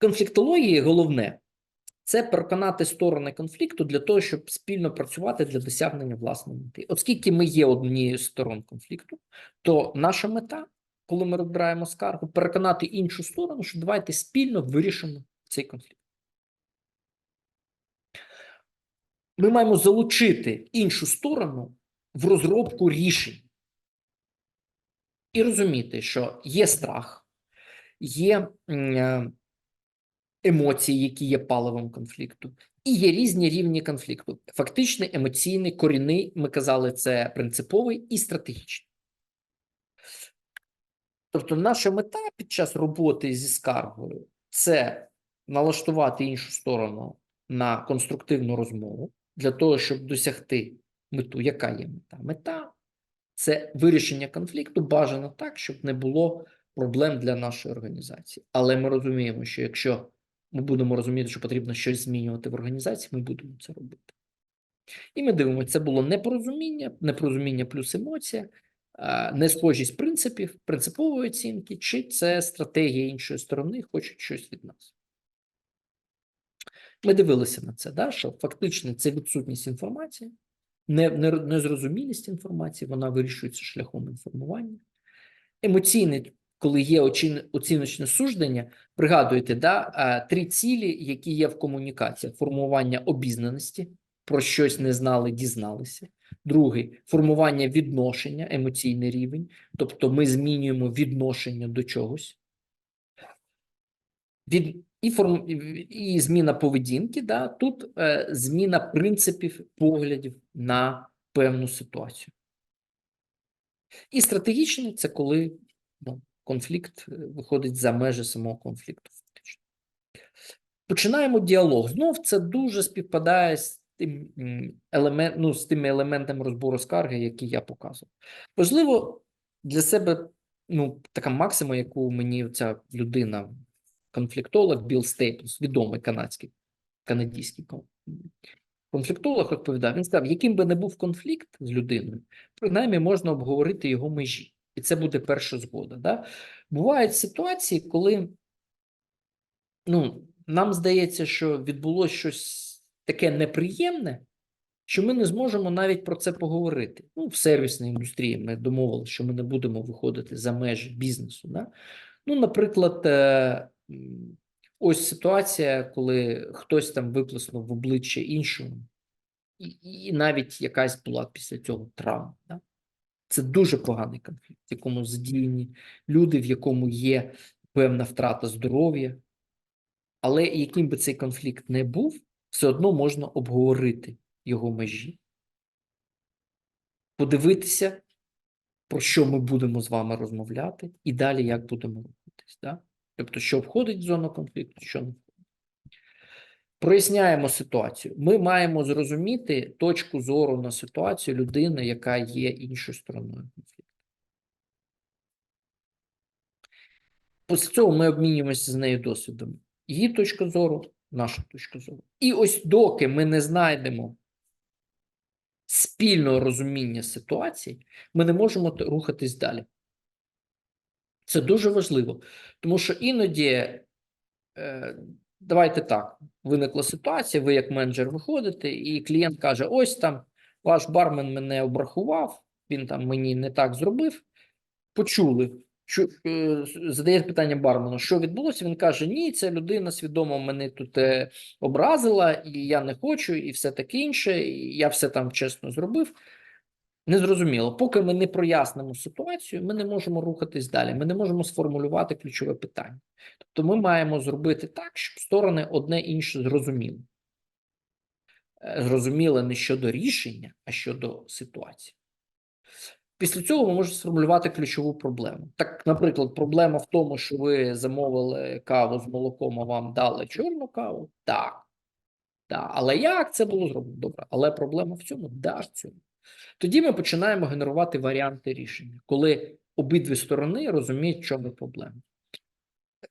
конфліктології головне це переконати сторони конфлікту для того, щоб спільно працювати для досягнення власної мети. Оскільки ми є однією з сторон конфлікту, то наша мета, коли ми розбираємо скаргу, переконати іншу сторону, що давайте спільно вирішимо цей конфлікт. Ми маємо залучити іншу сторону в розробку рішень і розуміти, що є страх, є емоції, які є паливом конфлікту, і є різні рівні конфлікту. Фактичний, емоційний, корінний, ми казали, це принциповий і стратегічний. Тобто, наша мета під час роботи зі скаргою це налаштувати іншу сторону на конструктивну розмову для того, щоб досягти мету. Яка є мета? Мета це вирішення конфлікту бажано так, щоб не було проблем для нашої організації. Але ми розуміємо, що якщо ми будемо розуміти, що потрібно щось змінювати в організації, ми будемо це робити. І ми дивимося, це було непорозуміння, непорозуміння плюс емоція, несхожість принципів, принципової оцінки, чи це стратегія іншої сторони, хочуть щось від нас. Ми дивилися на це, да, що фактично це відсутність інформації, не, не, незрозумілість інформації, вона вирішується шляхом інформування. Емоційний, коли є оціночне суждення, пригадуйте, да, три цілі, які є в комунікації: формування обізнаності, про щось не знали, дізналися. Другий формування відношення, емоційний рівень, тобто ми змінюємо відношення до чогось. Від, і, форм, і зміна поведінки, да, тут е, зміна принципів поглядів на певну ситуацію. І стратегічний це коли ну, конфлікт е, виходить за межі самого конфлікту. Починаємо діалог. Знов це дуже співпадає з тим елемент, ну, з тими елементами розбору скарги, які я показував. Важливо для себе ну, така максима, яку мені ця людина, конфліктолог Білл Стейплс, відомий канадський, кон- конфліктолог, розповідав. Він сказав, яким би не був конфлікт з людиною, принаймні можна обговорити його межі. І це буде перша згода. Да? Бувають ситуації, коли ну, нам здається, що відбулося щось таке неприємне, що ми не зможемо навіть про це поговорити. Ну, в сервісній індустрії ми домовилися, що ми не будемо виходити за межі бізнесу. Да? Ну, наприклад, е, ось ситуація, коли хтось там виплеснув в обличчя іншому, і, і навіть якась була після цього травма. Да? Це дуже поганий конфлікт, в якому задіяні люди, в якому є певна втрата здоров'я. Але яким би цей конфлікт не був, все одно можна обговорити його межі, подивитися, про що ми будемо з вами розмовляти, і далі як будемо рухатись. Да? Тобто, що входить в зону конфлікту, що не входить. Проясняємо ситуацію. Ми маємо зрозуміти точку зору на ситуацію людини, яка є іншою стороною конфлікту. Після цього ми обмінюємося з нею досвідом. Її точка зору, наша точка зору. І ось доки ми не знайдемо спільного розуміння ситуації, ми не можемо рухатись далі. Це дуже важливо, тому що іноді, е, давайте так, виникла ситуація, ви як менеджер виходите, і клієнт каже: ось там ваш бармен мене обрахував, він там мені не так зробив. Почули, що е, задає питання бармену, що відбулося. Він каже: Ні, ця людина свідомо мене тут е, образила, і я не хочу, і все таке інше. І я все там чесно зробив. Незрозуміло. Поки ми не прояснимо ситуацію, ми не можемо рухатись далі. Ми не можемо сформулювати ключове питання. Тобто, ми маємо зробити так, щоб сторони одне інше зрозуміли. Е, Зрозуміли не щодо рішення, а щодо ситуації. Після цього ми можемо сформулювати ключову проблему. Так, наприклад, проблема в тому, що ви замовили каву з молоком, а вам дали чорну каву. Так. Так. Але як це було зроблено? Добре. Але проблема в цьому? Да, в цьому. Тоді ми починаємо генерувати варіанти рішення, коли обидві сторони розуміють, в чому проблема.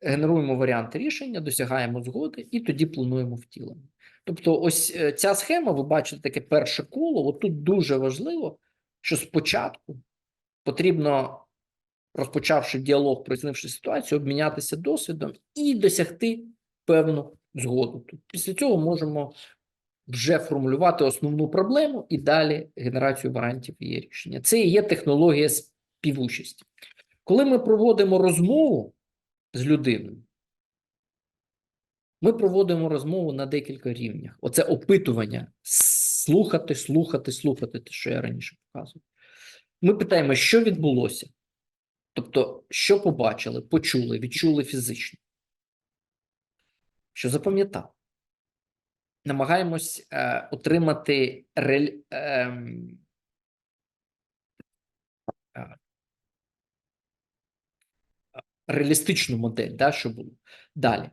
Генеруємо варіанти рішення, досягаємо згоди і тоді плануємо втілення. Тобто, ось е, ця схема, ви бачите таке перше коло. От тут дуже важливо, що спочатку потрібно, розпочавши діалог, прояснивши ситуацію, обмінятися досвідом і досягти певну згоду. Тут Після цього можемо вже формулювати основну проблему і далі генерацію варіантів є рішення. Це і є технологія співучасті. Коли ми проводимо розмову з людиною, ми проводимо розмову на декілька рівнях. Оце опитування. Слухати, слухати, слухати, те, що я раніше показував. Ми питаємо, що відбулося. Тобто, що побачили, почули, відчули фізично. Що запам'ятав. Намагаємось е, отримати рель, ем, е, реалістичну модель, да, що було. Далі.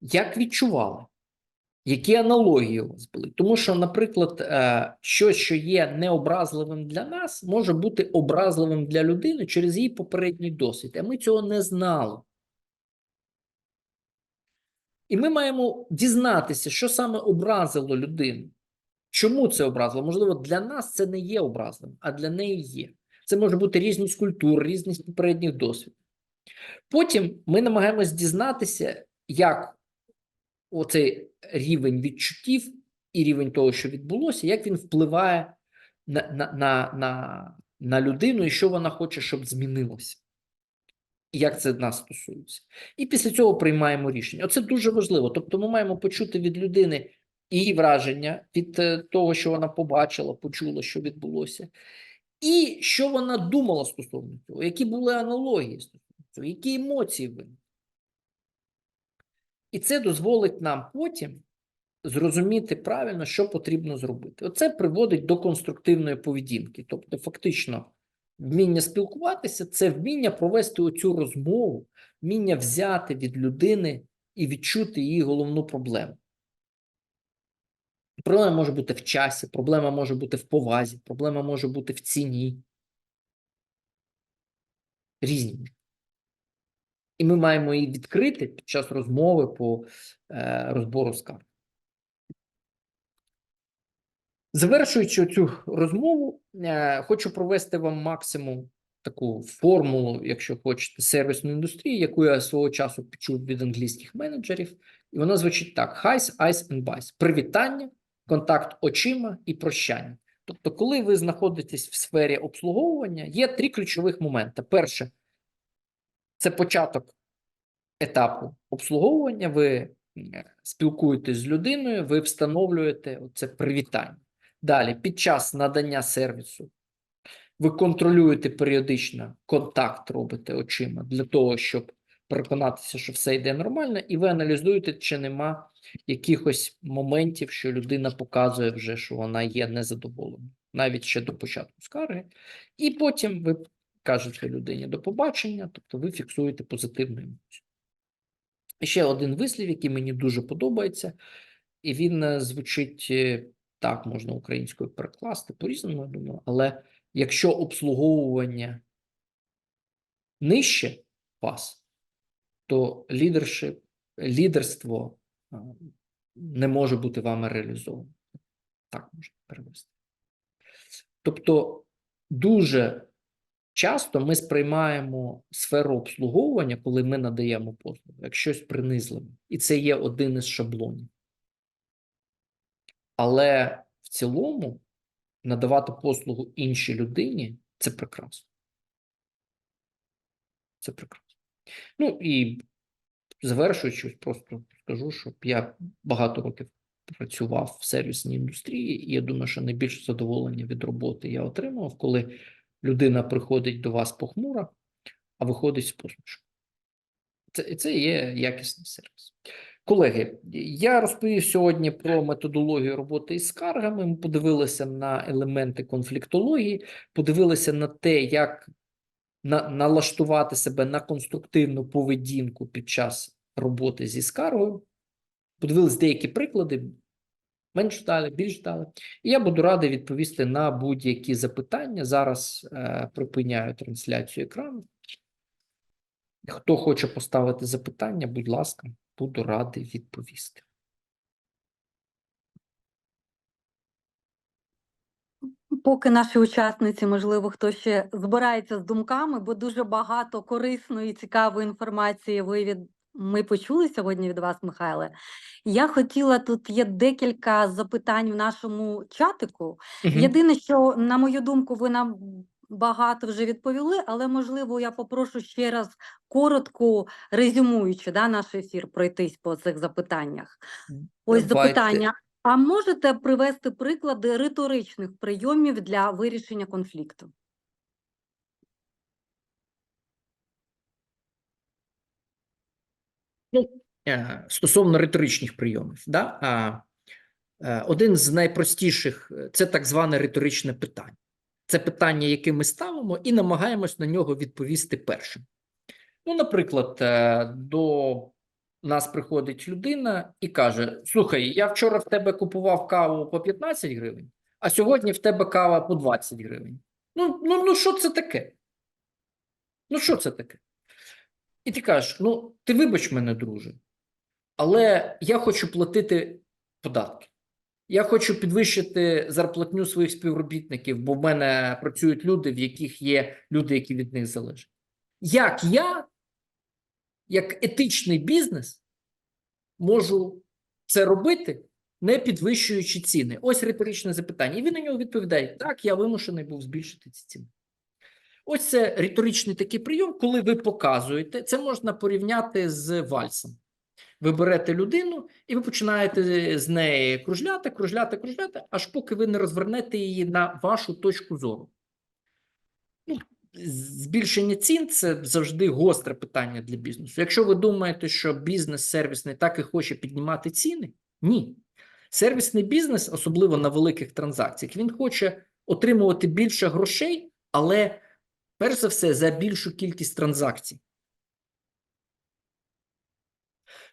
Як відчували? Які аналогії у вас були? Тому що, наприклад, е, щось, що є необразливим для нас, може бути образливим для людини через її попередній досвід. А ми цього не знали. І ми маємо дізнатися, що саме образило людину. Чому це образило? Можливо, для нас це не є образливим, а для неї є. Це може бути різність культур, різність попередніх досвідів. Потім ми намагаємось дізнатися, як оцей рівень відчуттів і рівень того, що відбулося, як він впливає на, на, на, на, на людину і що вона хоче, щоб змінилося. Як це нас стосується. І після цього приймаємо рішення. Оце дуже важливо. Тобто, ми маємо почути від людини її враження від е, того, що вона побачила, почула, що відбулося, і що вона думала стосовно цього, які були аналогії стосовно цього, які емоції виникли. І це дозволить нам потім зрозуміти правильно, що потрібно зробити. Оце приводить до конструктивної поведінки. Тобто, фактично, вміння спілкуватися це вміння провести оцю розмову, вміння взяти від людини і відчути її головну проблему. Проблема може бути в часі, проблема може бути в повазі, проблема може бути в ціні. Різні. І ми маємо її відкрити під час розмови по е, розбору скарг. Завершуючи цю розмову, е, хочу провести вам максимум таку формулу, якщо хочете, сервісної індустрії, яку я свого часу почув від англійських менеджерів. І вона звучить так: highs, ice and buys. Привітання, контакт очима і прощання. Тобто, коли ви знаходитесь в сфері обслуговування, є три ключових моменти. Перше, це початок етапу обслуговування. Ви спілкуєтесь з людиною, ви встановлюєте це привітання. Далі, під час надання сервісу, ви контролюєте періодично контакт, робите очима для того, щоб переконатися, що все йде нормально, і ви аналізуєте, чи нема якихось моментів, що людина показує вже, що вона є незадоволеною, навіть ще до початку скарги. І потім ви кажете людині до побачення, тобто ви фіксуєте позитивну емоцію. Ще один вислів, який мені дуже подобається, і він е, звучить е, так, можна українською перекласти по-різному, я думаю, але якщо обслуговування нижче вас, то лідершип, лідерство не може бути вами реалізовано. Так можна перевести. Тобто, дуже часто ми сприймаємо сферу обслуговування, коли ми надаємо послугу, як щось принизливе. І це є один із шаблонів. Але в цілому надавати послугу іншій людині це прекрасно. Це прекрасно. Ну і завершуючи, просто скажу, що я багато років працював в сервісній індустрії, і я думаю, що найбільше задоволення від роботи я отримав, коли людина приходить до вас похмура, а виходить з посмішкою. Це, це є якісний сервіс. Колеги, я розповів сьогодні про методологію роботи із скаргами. Ми подивилися на елементи конфліктології, подивилися на те, як на, налаштувати себе на конструктивну поведінку під час роботи зі скаргою. Подивилися деякі приклади, менш далі, більш далі. І я буду радий відповісти на будь-які запитання. Зараз е, припиняю трансляцію екрану. Хто хоче поставити запитання, будь ласка, буду радий відповісти. Поки наші учасниці, можливо, хто ще збирається з думками, бо дуже багато корисної, цікавої інформації ви від ми почули сьогодні від вас, Михайле. Я хотіла тут є декілька запитань в нашому чатику. Єдине, що, на мою думку, ви нам багато вже відповіли, але можливо, я попрошу ще раз коротко резюмуючи да, наш ефір, пройтись по цих запитаннях. Ось Давайте. запитання. А можете привести приклади риторичних прийомів для вирішення конфлікту? Е, стосовно риторичних прийомів, да? е, один з найпростіших е, це так зване риторичне питання. Це питання, яке ми ставимо, і намагаємось на нього відповісти першим. Ну, наприклад, е, до нас приходить людина і каже: Слухай, я вчора в тебе купував каву по 15 гривень, а сьогодні в тебе кава по 20 гривень. Ну, ну, ну що це таке? Ну, що це таке? І ти кажеш: ну, ти вибач мене, друже, але я хочу платити податки. Я хочу підвищити зарплатню своїх співробітників, бо в мене працюють люди, в яких є люди, які від них залежать. Як я, як етичний бізнес, можу це робити, не підвищуючи ціни? Ось риторичне запитання. І він на нього відповідає: так, я вимушений був збільшити ці ціни. Ось це риторичний такий прийом, коли ви показуєте, це можна порівняти з вальсом. Ви берете людину і ви починаєте з неї кружляти, кружляти, кружляти, аж поки ви не розвернете її на вашу точку зору. Ну, збільшення цін це завжди гостре питання для бізнесу. Якщо ви думаєте, що бізнес сервісний так і хоче піднімати ціни, ні. Сервісний бізнес, особливо на великих транзакціях, він хоче отримувати більше грошей, але перш за все за більшу кількість транзакцій.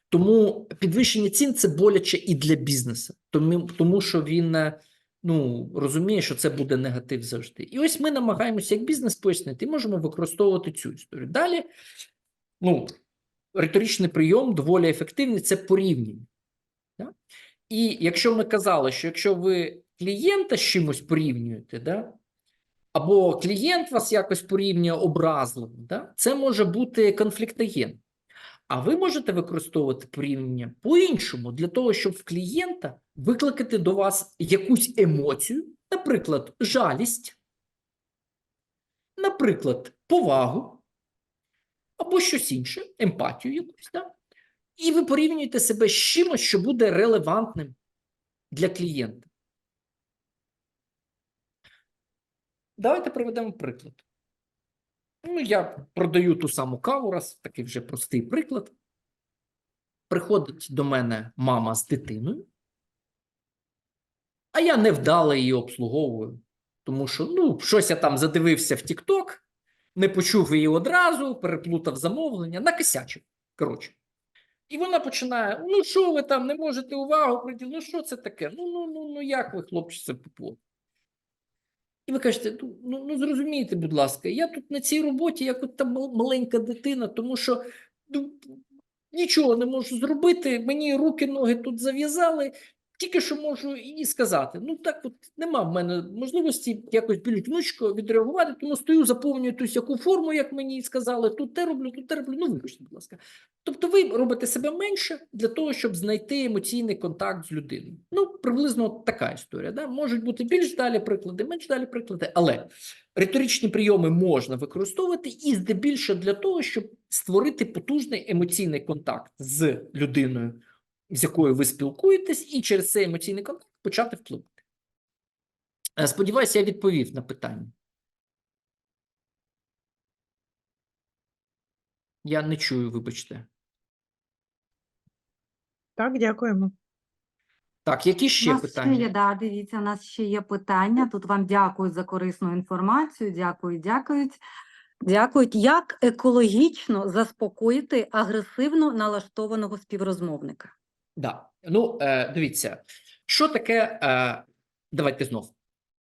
Тому підвищення цін це боляче і для бізнесу, тому, тому що він е, ну, розуміє, що це буде негатив завжди. І ось ми намагаємося як бізнес пояснити, і можемо використовувати цю історію. Далі, ну, риторичний прийом доволі ефективний це порівняння. Да? І якщо ми казали, що якщо ви клієнта з чимось порівнюєте, да? або клієнт вас якось порівнює образливо, да? це може бути конфліктоген. А ви можете використовувати порівняння по-іншому для того, щоб в клієнта викликати до вас якусь емоцію, наприклад, жалість, наприклад, повагу або щось інше, емпатію якусь, да? і ви порівнюєте себе з чимось, що буде релевантним для клієнта. Давайте приведемо приклад. Ну, я продаю ту саму каву, раз такий вже простий приклад. Приходить до мене мама з дитиною, а я невдало її обслуговую, тому що ну, щось я там задивився в TikTok, не почув її одразу, переплутав замовлення, накосячив. Коротше. І вона починає: ну, що ви там не можете увагу приділити? Ну, що це таке? Ну, ну, ну, ну як ви, хлопче, це попло? І ви кажете, ну, ну, ну зрозумійте, будь ласка, я тут на цій роботі, як от та мал- маленька дитина, тому що ну, нічого не можу зробити, мені руки, ноги тут зав'язали, тільки що можу і сказати. Ну так от нема в мене можливості якось більш гнучко відреагувати, тому стою, заповнюю ту яку форму, як мені сказали, тут те роблю, тут те роблю. Ну, вибачте, будь ласка. Тобто ви робите себе менше для того, щоб знайти емоційний контакт з людиною. Ну, приблизно така історія. Да? Можуть бути більш далі приклади, менш далі приклади, але риторичні прийоми можна використовувати і здебільшого для того, щоб створити потужний емоційний контакт з людиною, з якою ви спілкуєтесь, і через цей емоційний контакт почати впливати. Е, Сподіваюся, я відповів на питання. Я не чую, вибачте. Так, дякуємо. Так, які У ще нас питання? ще є, да, дивіться, у нас ще є питання. Тут вам дякують за корисну інформацію. Дякують, дякують. Дякують. Як екологічно заспокоїти агресивно налаштованого співрозмовника? Да. Ну, е, дивіться, що таке, е, давайте знов.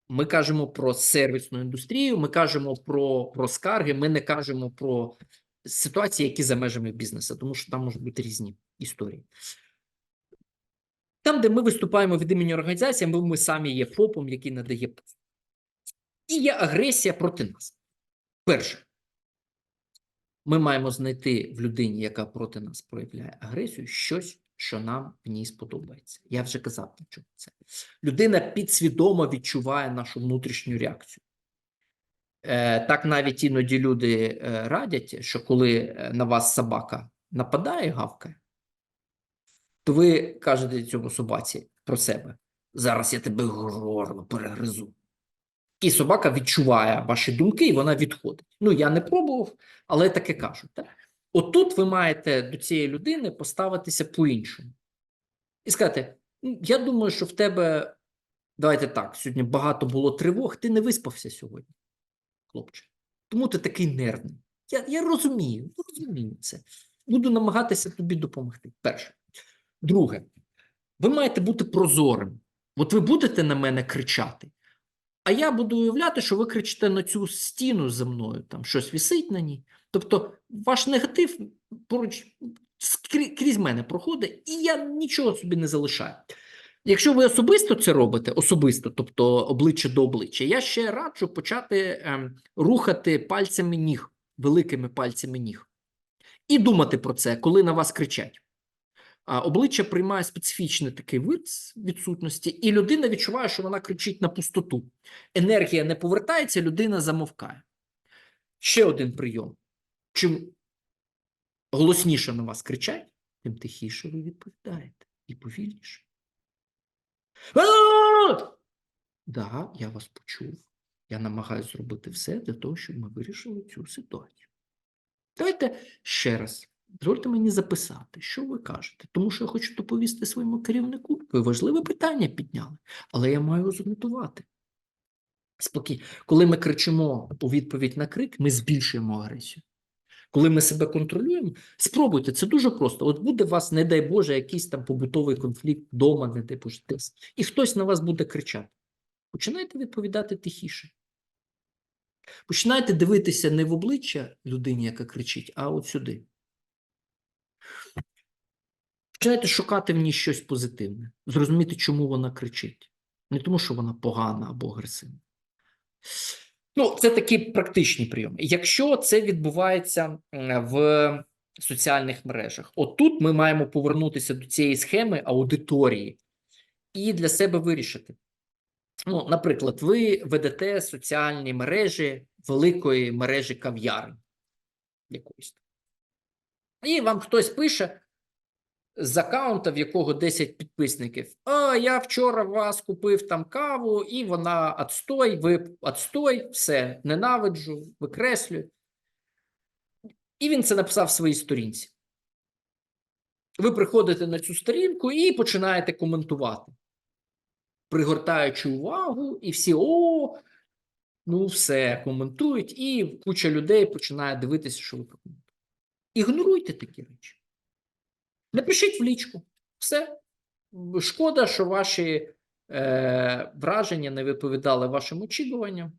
Ми кажемо про сервісну індустрію, ми кажемо про, про скарги, ми не кажемо про ситуації, які за межами бізнесу, тому що там можуть бути різні історії. Там, де ми виступаємо від імені організації, ми, ми самі є ФОПом, який надає. І є агресія проти нас. Перше, ми маємо знайти в людині, яка проти нас проявляє агресію, щось, що нам в ній сподобається. Я вже казав на чому це. Людина підсвідомо відчуває нашу внутрішню реакцію. Е, так навіть іноді люди е, радять, що коли е, на вас собака нападає, гавкає, то ви кажете цьому собаці про себе: зараз я тебе горло перегризу. І собака відчуває ваші думки, і вона відходить. Ну, я не пробував, але таке кажуть. Так? Отут ви маєте до цієї людини поставитися по-іншому. І сказати: «Ну, я думаю, що в тебе, давайте так, сьогодні багато було тривог, ти не виспався сьогодні, хлопче. Тому ти такий нервний. Я, я розумію, розумію це. Буду намагатися тобі допомогти. Перше. Друге, ви маєте бути прозорим. От ви будете на мене кричати, а я буду уявляти, що ви кричите на цю стіну за мною, там щось висить на ній. Тобто, ваш негатив поруч крізь мене проходить, і я нічого собі не залишаю. Якщо ви особисто це робите, особисто, тобто обличчя до обличчя, я ще раджу почати ем, рухати пальцями ніг, великими пальцями ніг, і думати про це, коли на вас кричать. А обличчя приймає специфічний такий вид відсутності, і людина відчуває, що вона кричить на пустоту. Енергія не повертається, людина замовкає. Ще один прийом. Чим голосніше на вас кричать, тим тихіше ви відповідаєте і повільніше. Да, я вас почув. Я намагаюся зробити все для того, щоб ми вирішили цю ситуацію. Давайте ще раз. Дозвольте мені записати, що ви кажете, тому що я хочу доповісти своєму керівнику. Ви важливе питання підняли, але я маю зґрунтувати. Спокій. Коли ми кричимо у відповідь на крик, ми збільшуємо агресію. Коли ми себе контролюємо, спробуйте, це дуже просто. От буде у вас, не дай Боже, якийсь там побутовий конфлікт вдома, не дай Боже, десь, і хтось на вас буде кричати. Починайте відповідати тихіше. Починайте дивитися не в обличчя людині, яка кричить, а от сюди. Починайте шукати в ній щось позитивне, зрозуміти, чому вона кричить. Не тому, що вона погана або агресивна. Ну, це такі практичні прийоми. Якщо це відбувається в соціальних мережах, отут ми маємо повернутися до цієї схеми аудиторії і для себе вирішити. Ну, наприклад, ви ведете соціальні мережі великої мережі кав'ярень якоїсь. І вам хтось пише з аккаунта, в якого 10 підписників. А, я вчора вас купив там каву, і вона отстой, ви отстой, все, ненавиджу, викреслюю. І він це написав в своїй сторінці. Ви приходите на цю сторінку і починаєте коментувати, пригортаючи увагу, і всі о, ну все, коментують, і куча людей починає дивитися, що ви прокоментуєте. Ігноруйте такі речі. Напишіть в лічку. Все. Шкода, що ваші е, враження не відповідали вашим очікуванням.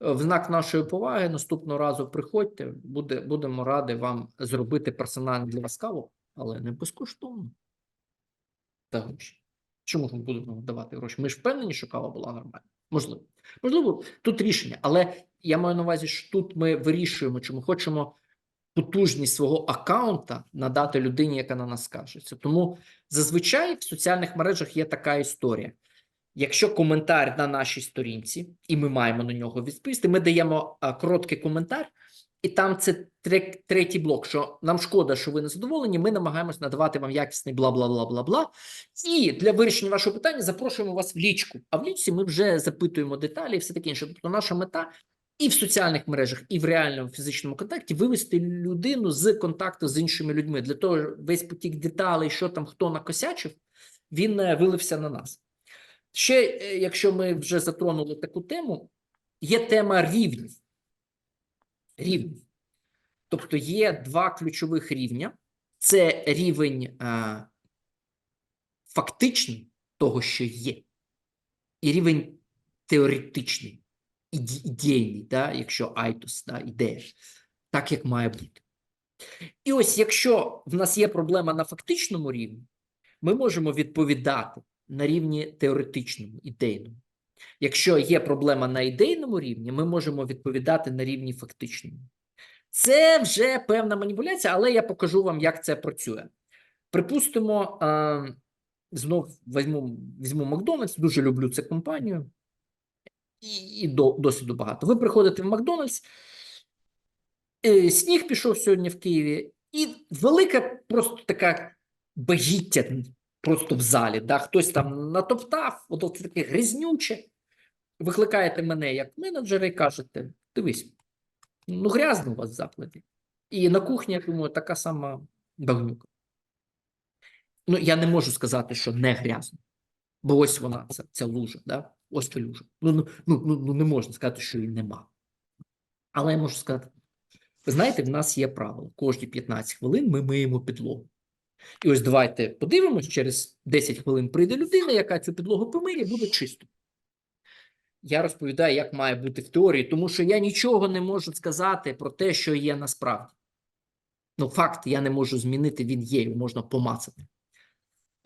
В знак нашої поваги наступного разу приходьте, буде, будемо раді вам зробити персональну для вас каву, але не безкоштовно. Та гроші. Чому ми будемо давати гроші? Ми ж впевнені, що кава була нормальна. Можливо. Можливо, тут рішення, але я маю на увазі, що тут ми вирішуємо, чи ми хочемо потужність свого аккаунта надати людині, яка на нас скажеться. Тому зазвичай в соціальних мережах є така історія. Якщо коментар на нашій сторінці, і ми маємо на нього відповісти, ми даємо а, короткий коментар, і там це тре- третій блок, що нам шкода, що ви не задоволені, ми намагаємось надавати вам якісний бла бла бла бла бла. І для вирішення вашого питання запрошуємо вас в лічку. А в лічці ми вже запитуємо деталі і все таке інше. Тобто наша мета і в соціальних мережах, і в реальному фізичному контакті вивести людину з контакту з іншими людьми. Для того щоб весь потік деталей, що там хто накосячив, він е, вилився на нас. Ще, е, якщо ми вже затронули таку тему, є тема рівнів. Рівнів. Тобто є два ключових рівня: це рівень е, фактичний того, що є, і рівень теоретичний, ідейний, да, якщо айтос, да, ідея, так як має бути. І ось якщо в нас є проблема на фактичному рівні, ми можемо відповідати на рівні теоретичному, ідейному. Якщо є проблема на ідейному рівні, ми можемо відповідати на рівні фактичному. Це вже певна маніпуляція, але я покажу вам, як це працює. Припустимо, е, знов візьму, візьму Макдональдс, дуже люблю цю компанію, і, і до, досвіду багато. Ви приходите в Макдональдс, е, сніг пішов сьогодні в Києві, і велика просто така багіття просто в залі. Да? Хтось там натоптав, от це таке грязнюче. Викликаєте мене як менеджера і кажете: дивись, ну грязно у вас в закладі. І на кухні, я думаю, така сама багнюка. Ну, я не можу сказати, що не грязно. Бо ось вона, ця, ця лужа, да? Ось ця лужа. Ну, ну, ну, ну, ну, не можна сказати, що її нема. Але я можу сказати: ви знаєте, в нас є правило: кожні 15 хвилин ми миємо підлогу. І ось давайте подивимось, через 10 хвилин прийде людина, яка цю підлогу помиє, буде чисто. Я розповідаю, як має бути в теорії, тому що я нічого не можу сказати про те, що є насправді. Ну, факт я не можу змінити, він є, його можна помацати.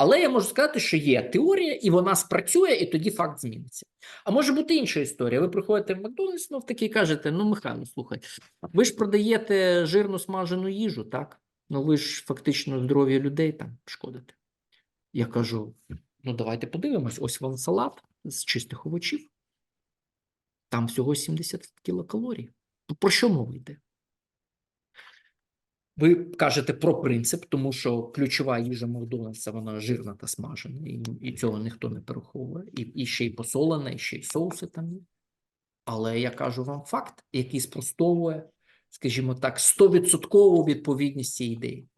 Але я можу сказати, що є теорія, і вона спрацює, і тоді факт зміниться. А може бути інша історія. Ви приходите в Макдональдс, ну, в такий кажете: ну, Михайло, слухай, ви ж продаєте жирну смажену їжу, так? Ну, ви ж фактично здоров'я людей там шкодите. Я кажу: ну, давайте подивимось, ось вам салат з чистих овочів. Там всього 70 кілокалорій. Про що мова йде? Ви кажете про принцип, тому що ключова їжа Макдональдса, вона жирна та смажена, і, і цього ніхто не переховує. І, і ще й посолена, і ще й соуси там є. Але я кажу вам факт, який спростовує, скажімо так, 100% відповідність цієї ідеї.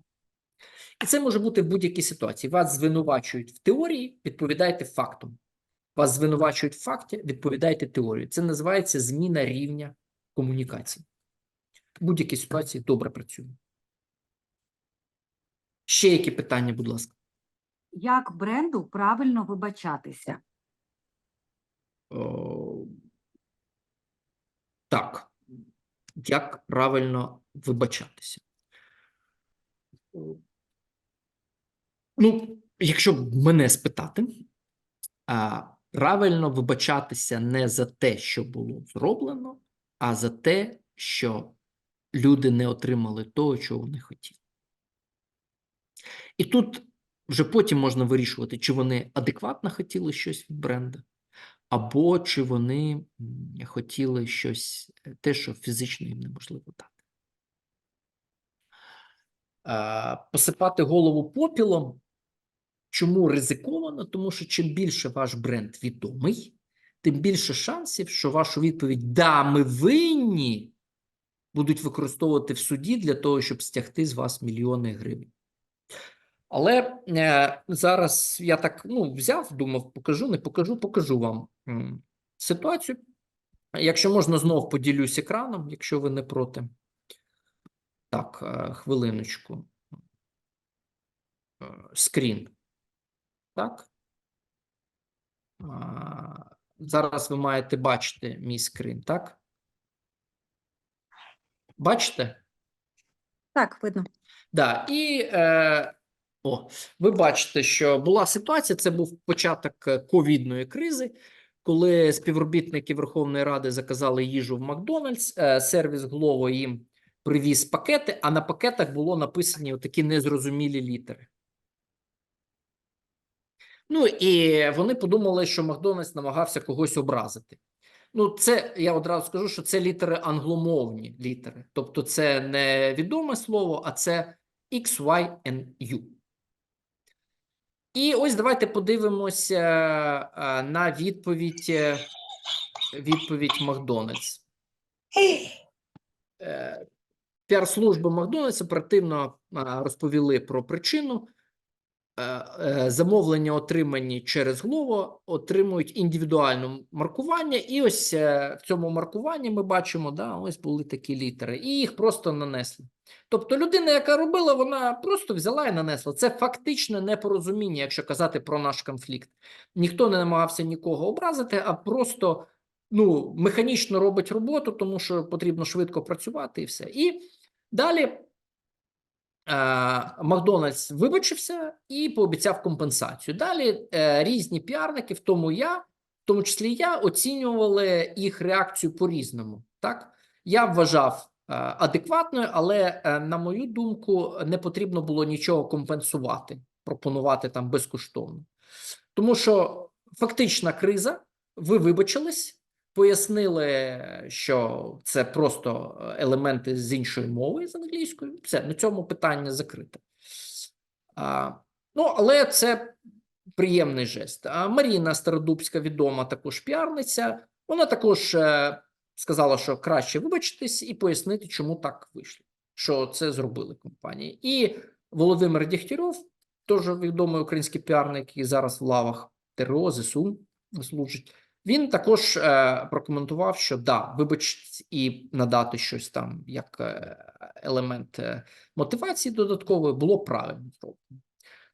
І це може бути в будь-якій ситуації. Вас звинувачують в теорії, відповідайте фактом. Вас звинувачують в факті, відповідайте теорію. Це називається зміна рівня комунікації. В будь-якій ситуації добре працює. Ще які питання, будь ласка. Як бренду правильно вибачатися? О, так. Як правильно вибачатися? Ну, якщо мене спитати, а, правильно вибачатися не за те, що було зроблено, а за те, що люди не отримали того, чого вони хотіли. І тут вже потім можна вирішувати, чи вони адекватно хотіли щось від бренда, або чи вони хотіли щось, е, те, що фізично їм неможливо дати. Посипати голову попілом. Чому ризиковано? Тому що чим більше ваш бренд відомий, тим більше шансів, що вашу відповідь Да, ми винні будуть використовувати в суді для того, щоб стягти з вас мільйони гривень. Але е, зараз я так ну, взяв, думав, покажу, не покажу, покажу вам ситуацію. Якщо можна, знов поділюсь екраном, якщо ви не проти. Так, е, хвилиночку. Е, Скрін. Так. А, Зараз ви маєте бачити мій скрін, так? Бачите? Так, видно. Да, і е, о, ви бачите, що була ситуація. Це був початок е, ковідної кризи, коли співробітники Верховної Ради заказали їжу в Макдональдс. Е, сервіс Glovo їм привіз пакети, а на пакетах було написані такі незрозумілі літери. Ну і вони подумали, що Макдональдс намагався когось образити. Ну, це я одразу скажу, що це літери англомовні літери. Тобто, це не відоме слово, а це X, Y, N, U. І ось давайте подивимося е, на відповідь, е, відповідь Макдональдс. Е, Піар-служби Макдональдс оперативно розповіли про причину. Е, е, Замовлення, отримані через Glovo, отримують індивідуальне маркування, і ось е, в цьому маркуванні ми бачимо, да, ось були такі літери, і їх просто нанесли. Тобто людина, яка робила, вона просто взяла і нанесла. Це фактичне непорозуміння, якщо казати про наш конфлікт. Ніхто не намагався нікого образити, а просто ну, механічно робить роботу, тому що потрібно швидко працювати і все. І далі Макдональдс вибачився і пообіцяв компенсацію. Далі е, різні піарники, в тому я, в тому числі я, оцінювали їх реакцію по-різному. Так, я вважав, адекватною, але, е, на мою думку, не потрібно було нічого компенсувати, пропонувати там безкоштовно. Тому що фактична криза, ви вибачились, пояснили, що це просто елементи з іншої мови, з англійської. Все, на цьому питання закрите. А, ну, але це приємний жест. А Маріна Стародубська, відома також піарниця, вона також е, сказала, що краще вибачитись і пояснити, чому так вийшло, що це зробили компанії. І Володимир Дігтярьов, теж відомий український піарник, який зараз в лавах ТРО, ЗСУ служить. Він також е, прокоментував, що да, вибачитись і надати щось там як е, елемент е, мотивації додаткової було правильно зроблено.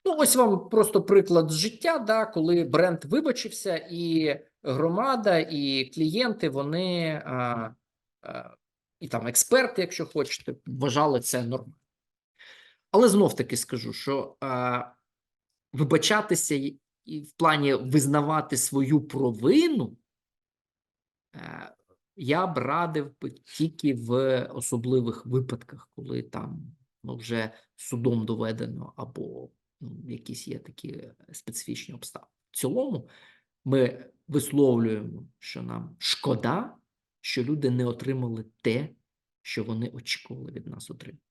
Ну, ось вам просто приклад з життя, да, коли бренд вибачився, і громада, і клієнти, вони а, а, і там експерти, якщо хочете, вважали це нормально. Але знов таки скажу, що а, вибачатися і, в плані визнавати свою провину, е, я б радив тільки в особливих випадках, коли там ну, вже судом доведено або ну, якісь є такі специфічні обставини. В цілому ми висловлюємо, що нам шкода, що люди не отримали те, що вони очікували від нас отримати.